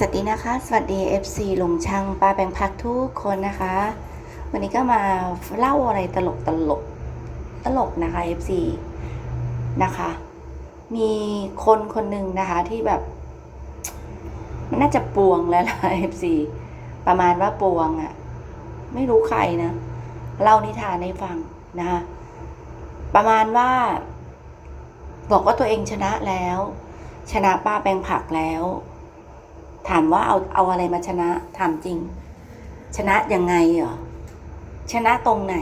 สวัสดีนะคะ สวัสดี FC ลงช่างปลาแปลงพักทุกคนนะคะ วันนี้ก็มาเล่าอะไรตลกตลกตลกนะคะ FC นะคะ มีคนคนหนึ่งนะคะที่แบบ มันน่าจะปวงแล้วล่ะ FC ประมาณว่าปวงอะไม่รู้ใครนะเล่านิทานให้ฟังนะคะประมาณว่า บอกว่าตัวเองชนะแล้ว ชนะป้าแปลงผักแล้ว ถามว่าเอาเอาอะไรมาชนะถามจริง ชนะยังไงเหรอชนะตรงไหน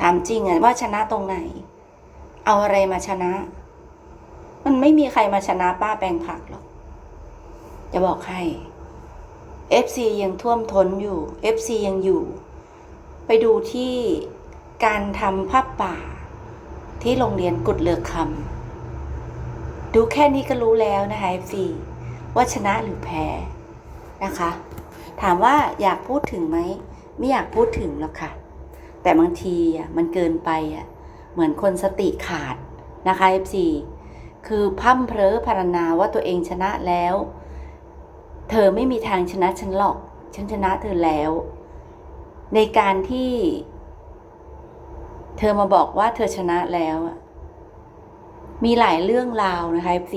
ถามจริงอะว่าชนะตรงไหน เอาอะไรมาชนะ มันไม่มีใครมาชนะป้าแปลงผักหรอก จะบอกให้ FC ยังท่วมท้นอยู่ FC ยังอยู่ ไปดูที่การทำผ้าป่า ที่โรงเรียนกุดเลือกคำดูแค่นี้ก็รู้แล้วนะคะ FC ว่าชนะหรือแพ้นะคะ ถามว่าอยากพูดถึงไหมไม่อยากพูดถึงหรอกค่ะ แต่บางทีอะมันเกินไปอะเหมือนคนสติขาดนะคะ FC คือพั่มเพลอพรรณนาว่าตัวเองชนะแล้ว เธอไม่มีทางชนะฉันหรอก ฉันชนะเธอแล้ว ในการที่ เธอมาบอกว่าเธอชนะแล้วอะมีหลายเรื่องราวนะคะ FC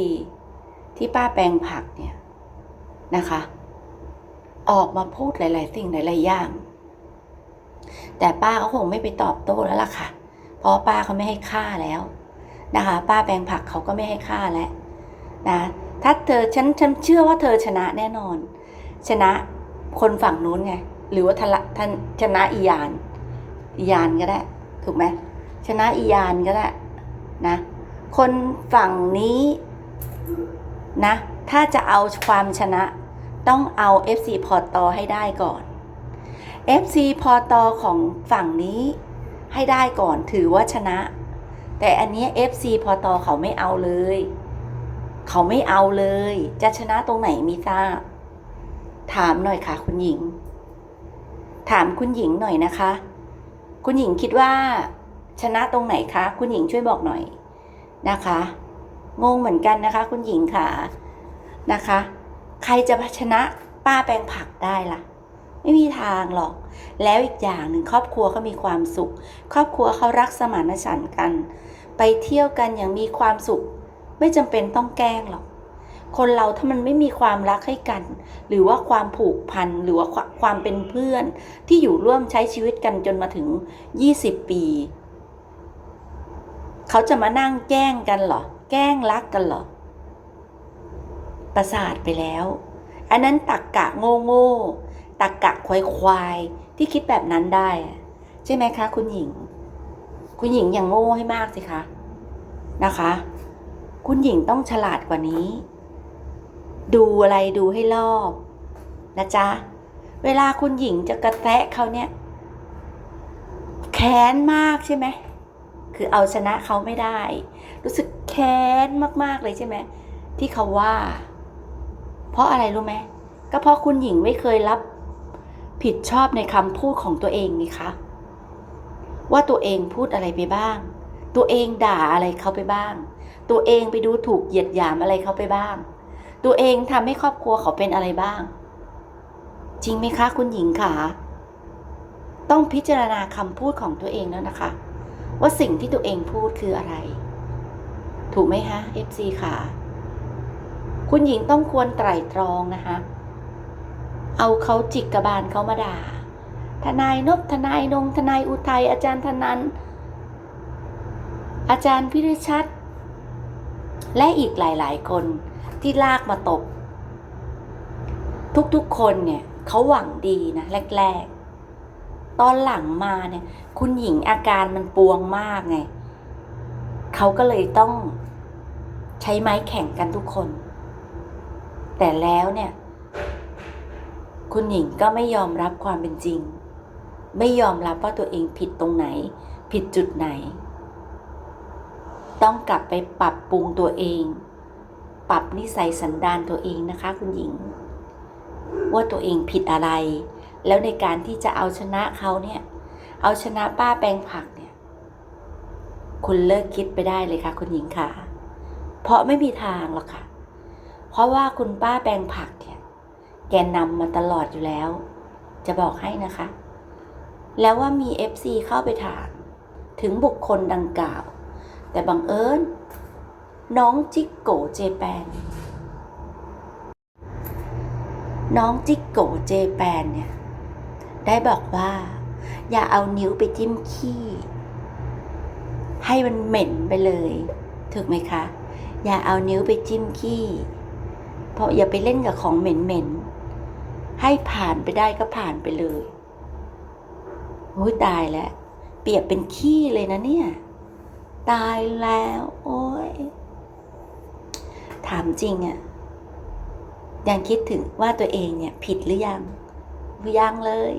ที่ป้าแปลงผักเนี่ยนะคะ ออกมาพูดหลาย ๆ สิ่งหลายๆอย่าง แต่ป้าก็คงไม่ไปตอบโต้แล้วล่ะค่ะ เพราะป้าเขาไม่ให้ค่าแล้วนะคะ ป้าแปลงผักเขาก็ไม่ให้ค่าแล้วนะถ้าเธอฉันฉันเชื่อว่าเธอชนะแน่นอน ชนะคนฝั่งนู้นไง หรือว่าทะละท่านชนะอียานอียานก็ได้ ถูกไหมชนะอียานก็ได้นะ คนฝั่งนี้ นะ ถ้าจะเอาความชนะต้องเอา FC พอตอให้ได้ก่อน FC พอตอของฝั่งนี้ให้ได้ก่อนถือว่าชนะ แต่อันนี้ FC พอตอเขาไม่เอาเลย เขาไม่เอาเลย จะชนะตรงไหนมีทราบถามหน่อยค่ะ คุณหญิง ถามคุณหญิงหน่อยนะคะ คุณหญิงคิดว่า ชนะตรงไหนคะ คุณหญิงช่วยบอกหน่อยนะคะ งงเหมือนกันนะคะ คุณหญิงค่ะนะคะ ใครจะชนะป้าแปลงผักได้ล่ะ ไม่มีทางหรอก แล้วอีกอย่างหนึ่งครอบครัวเขามีความสุข ครอบครัวเขารักสมานฉันท์กัน ไปเที่ยวกันอย่างมีความสุข ไม่จำเป็นต้องแกล้งหรอก คนเราถ้ามันไม่มีความรักให้กัน หรือว่าความผูกพันหรือว่าความเป็นเพื่อน ที่อยู่ร่วมใช้ชีวิตกันจนมาถึง 20 ปี เขาจะมานั่งแกล้งกันหรอ แกล้งรักกันเหรอ ประสาทไปแล้ว อันนั้นตักกะโง่โง่ตักกะควายควายที่คิดแบบนั้นได้ ใช่ไหมคะ คุณหญิง คุณหญิงอย่างโง่ให้มากสิคะ นะคะ คุณหญิงต้องฉลาดกว่านี้ ดูอะไรดูให้รอบนะจ๊ะ เวลาคุณหญิงจะกระแทะเขาเนี่ย แค้นมากใช่ไหม คือเอาชนะเขาไม่ได้ รู้สึกแค้นมากๆเลยใช่ไหมที่เขาว่า เพราะอะไรรู้ไหมก็เพราะคุณหญิงไม่เคยรับผิดชอบในคำพูดของตัวเองนี่คะว่าตัวเองพูดอะไรไปบ้าง ตัวเองด่าอะไรเขาไปบ้าง ตัวเองไปดูถูกเหยียดหยามอะไรเขาไปบ้าง ตัวเองทำให้ครอบครัวเขาเป็นอะไรบ้าง จริงไหมคะ คุณหญิงขาต้องพิจารณาคำพูดของตัวเองแล้วนะคะ ว่าสิ่งที่ตัวเองพูดคืออะไร ถูกไหมฮะ FC ค่ะ คุณหญิงต้องควรไตร่ตรองนะคะ เอาเขาจิกกระบาลเขามาด่า ทนายนบทนายนงทนายอุทัยอาจารย์ธนันอาจารย์พิริชัด และอีกหลาย ๆ คนที่ลากมาตบ ทุกๆคนเนี่ยเขาหวังดีนะแรก ๆ ตอนหลังมาเนี่ย คุณหญิงอาการมันปวงมากไง เขาก็เลยต้องใช้ไม้แข่งกันทุกคน แต่แล้วเนี่ย คุณหญิงก็ไม่ยอมรับความเป็นจริง ไม่ยอมรับว่าตัวเองผิดตรงไหน ผิดจุดไหน ต้องกลับไปปรับปรุงตัวเอง ปรับนิสัยสันดานตัวเองนะคะ คุณหญิง ว่าตัวเองผิดอะไร แล้วในการที่จะเอาชนะเขาเนี่ย เอาชนะป้าแปลงผักเคุณเลิกคิดไปได้เลยค่ะ คุณหญิงค่ะ เพราะไม่มีทางหรอกค่ะ เพราะว่าคุณป้าแปลงผักเนี่ย แกนำมาตลอดอยู่แล้ว จะบอกให้นะคะ แล้วว่ามี FC เข้าไปถามถึงบุคคลดังกล่าว แต่บังเอิญน้องจิกโกเจแปน น้องจิกโกเจแปนเนี่ย ได้บอกว่า อย่าเอานิ้วไปจิ้มขี้ ให้มันเหม็นไปเลย ถูกไหมคะ อย่าเอานิ้วไปจิ้มขี้ เพราะอย่าไปเล่นกับของเหม็นๆให้ผ่านไปได้ก็ผ่านไปเลยโอ้ยตายแล้ว เปียบเป็นขี้เลยนะเนี่ย ตายแล้ว โอ้ยถามจริงอะยังคิดถึงว่าตัวเองเนี่ย ผิดหรือยังยังเลย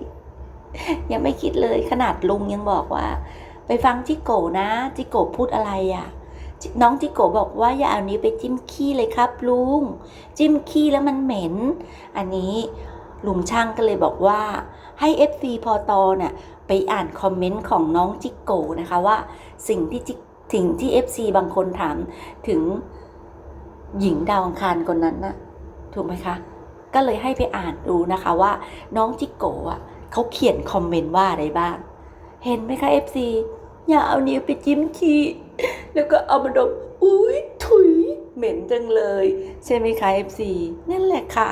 ยังไม่คิดเลยขนาดลุงยังบอกว่า ฟังจิโกนะ จิโกพูดอะไรอะ่ะ น้องจิโกบอกว่าอย่าเอานี้วไปจิ้มขี้เลยครับลุง จิ้มขี้แล้วมันเหม็น อันนี้ลุงช่างก็เลยบอกว่าให้ FC พอตอน่ะไปอ่านคอมเมนต์ของน้องจิโกนะคะว่าสิ่งที่จิสิ่งที่ FC บางคนถามถึงหญิงดาวอังคารคนนั้นน่ะถูกไหมคะ ก็เลยให้ไปอ่านดูนะคะว่าน้องจิโกะอะเขาเขียนคอมเมนต์ว่าอะไรบ้าง เห็นไหมคะ FC อย่าเอานิ้วไปจิ้มขี้ แล้วก็เอามาดม อุ้ยถุย เหม็นจังเลย ใช่ไหมคะ FC นั่นแหละค่ะ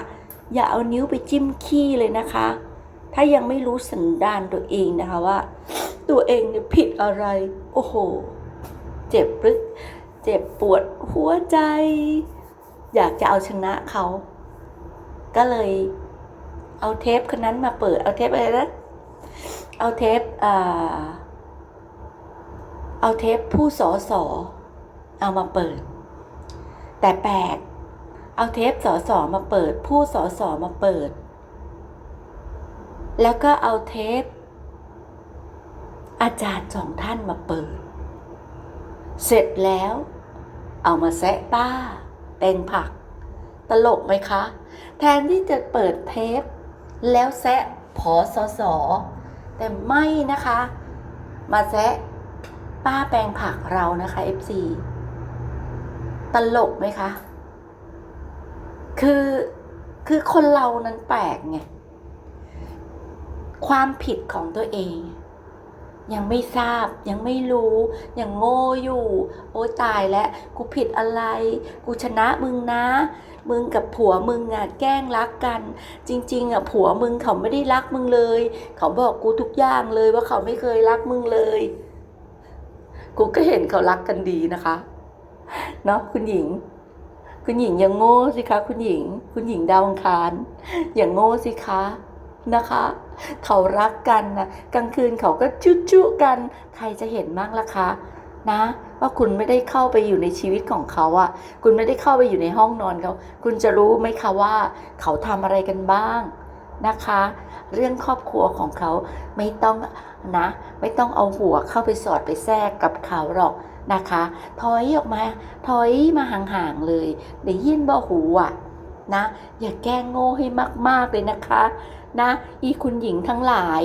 อย่าเอานิ้วไปจิ้มขี้เลยนะคะ ถ้ายังไม่รู้สันดานตัวเองนะคะว่า ตัวเองเนี่ยผิดอะไร โอ้โห เจ็บปรึก เจ็บปวดหัวใจ อยากจะเอาชนะเขา ก็เลยเอาเทปคนนั้นมาเปิด เอาเทปอะไรนะ เอาเทปอ่า เอาเทปผู้สอสอเอามาเปิด แต่แปลกเอาเทปสอสอมาเปิด ผู้สอสอมาเปิด แล้วก็เอาเทป อาจารย์สองท่านมาเปิด เสร็จแล้ว เอามาแซะป้าแปลงผัก ตลกไหมคะ แทนที่จะเปิดเทป แล้วแซะผอสอสอแต่ไม่นะคะ มาแซะ ป้าแปลงผักเรานะคะ FC ตลกไหมคะ คือคือคนเรานั้นแปลกไง ความผิดของตัวเอง ยังไม่ทราบยังไม่รู้ ยังโง่อยู่ โอ้ตายแล้ว กูผิดอะไร กูชนะมึงนะ มึงกับผัวมึงอะแกล้งรักกัน จริง ๆอะผัวมึงเขาไม่ได้รักมึงเลย เขาบอกกูทุกอย่างเลยว่าเขาไม่เคยรักมึงเลย กูก็เห็นเขารักกันดีนะคะเนาะคุณหญิง คุณหญิงอย่างโง่สิคะ คุณหญิง คุณหญิงดาวอังคารอย่างโง่สิคะนะคะ เขารักกันนะกลางคืนเขาก็จุจุกัน ใครจะเห็นบ้างล่ะคะนะว่าคุณไม่ได้เข้าไปอยู่ในชีวิตของเขาอะคุณไม่ได้เข้าไปอยู่ในห้องนอนเขา คุณจะรู้ไหมคะว่า เขาทำอะไรกันบ้าง นะคะ เรื่องครอบครัวของเขาไม่ต้องนะ ไม่ต้องเอาหัวเข้าไปสอดไปแทรกกับเขาหรอกนะคะ ถอยออกมา ถอยมาห่างๆเลยเดี๋ยวยินบ่หูอะนะ อย่าแก้งโง่ให้มากๆเลยนะคะนะอีคุณหญิงทั้งหลาย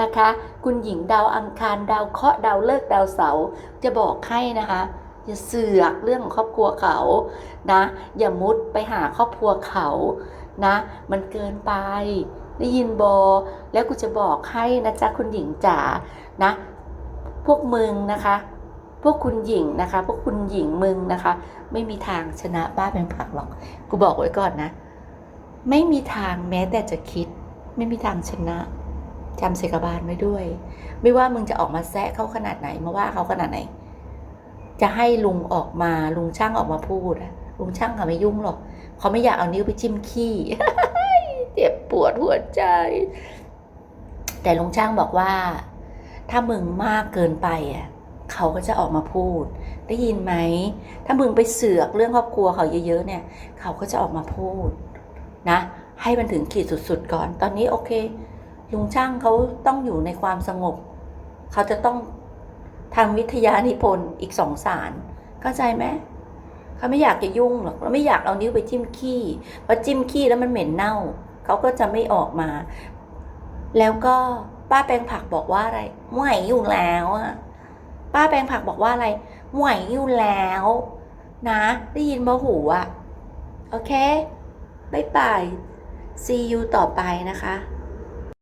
นะคะ คุณหญิงดาวอังคารดาวเคราะห์ดาวเลิกดาวเสาร์จะบอกให้นะคะอย่าเสือกเรื่องของครอบครัวเขานะ อย่ามุดไปหาครอบครัวเขา นะ มันเกินไป ได้ยินโบ แล้วกูจะบอกให้นะจ๊ะคุณหญิงจ๋านะ พวกมึงนะคะ พวกคุณหญิงนะคะ พวกคุณหญิงมึงนะคะ ไม่มีทางชนะบ้าเป็นผักหรอก กูบอกไว้ก่อนนะ ไม่มีทางแม้แต่จะคิด ไม่มีทางชนะจำเสกบาลไว้ด้วย ไม่ว่ามึงจะออกมาแซะเขาขนาดไหนมาว่าเขาขนาดไหน จะให้ลุงออกมาลุงช่างออกมาพูดลุงช่างเขาไม่ยุ่งหรอก เขาไม่อยากเอานิ้วไปจิ้มขี้เจ็บปวดหัวใจ แต่ลุงช่างบอกว่า ถ้ามึงมากเกินไปอะเขาก็จะออกมาพูด ได้ยินไหม ถ้ามึงไปเสือกเรื่องครอบครัวเขาเยอะๆเนี่ย เขาก็จะออกมาพูดนะ ให้มันถึงขีดสุดๆก่อน ตอนนี้โอเค ลุงช่างเขาต้องอยู่ในความสงบ เขาจะต้องทำวิทยานิพนธ์อีกสองสารเข้าใจไหม เขาไม่อยากจะยุ่งหรอกเราไม่อยากเอานิ้วไปจิ้มขี้เพราะจิ้มขี้แล้วมันเหม็นเน่า เขาก็จะไม่ออกมา แล้วก็ป้าแปลงผักบอกว่าอะไรไหวอยู่แล้วอะป้าแปลงผักบอกว่าอะไรไหวอยู่แล้ว นะ ได้ยินบ่หูอะโอเคบายบาย see you ต่อไปนะคะ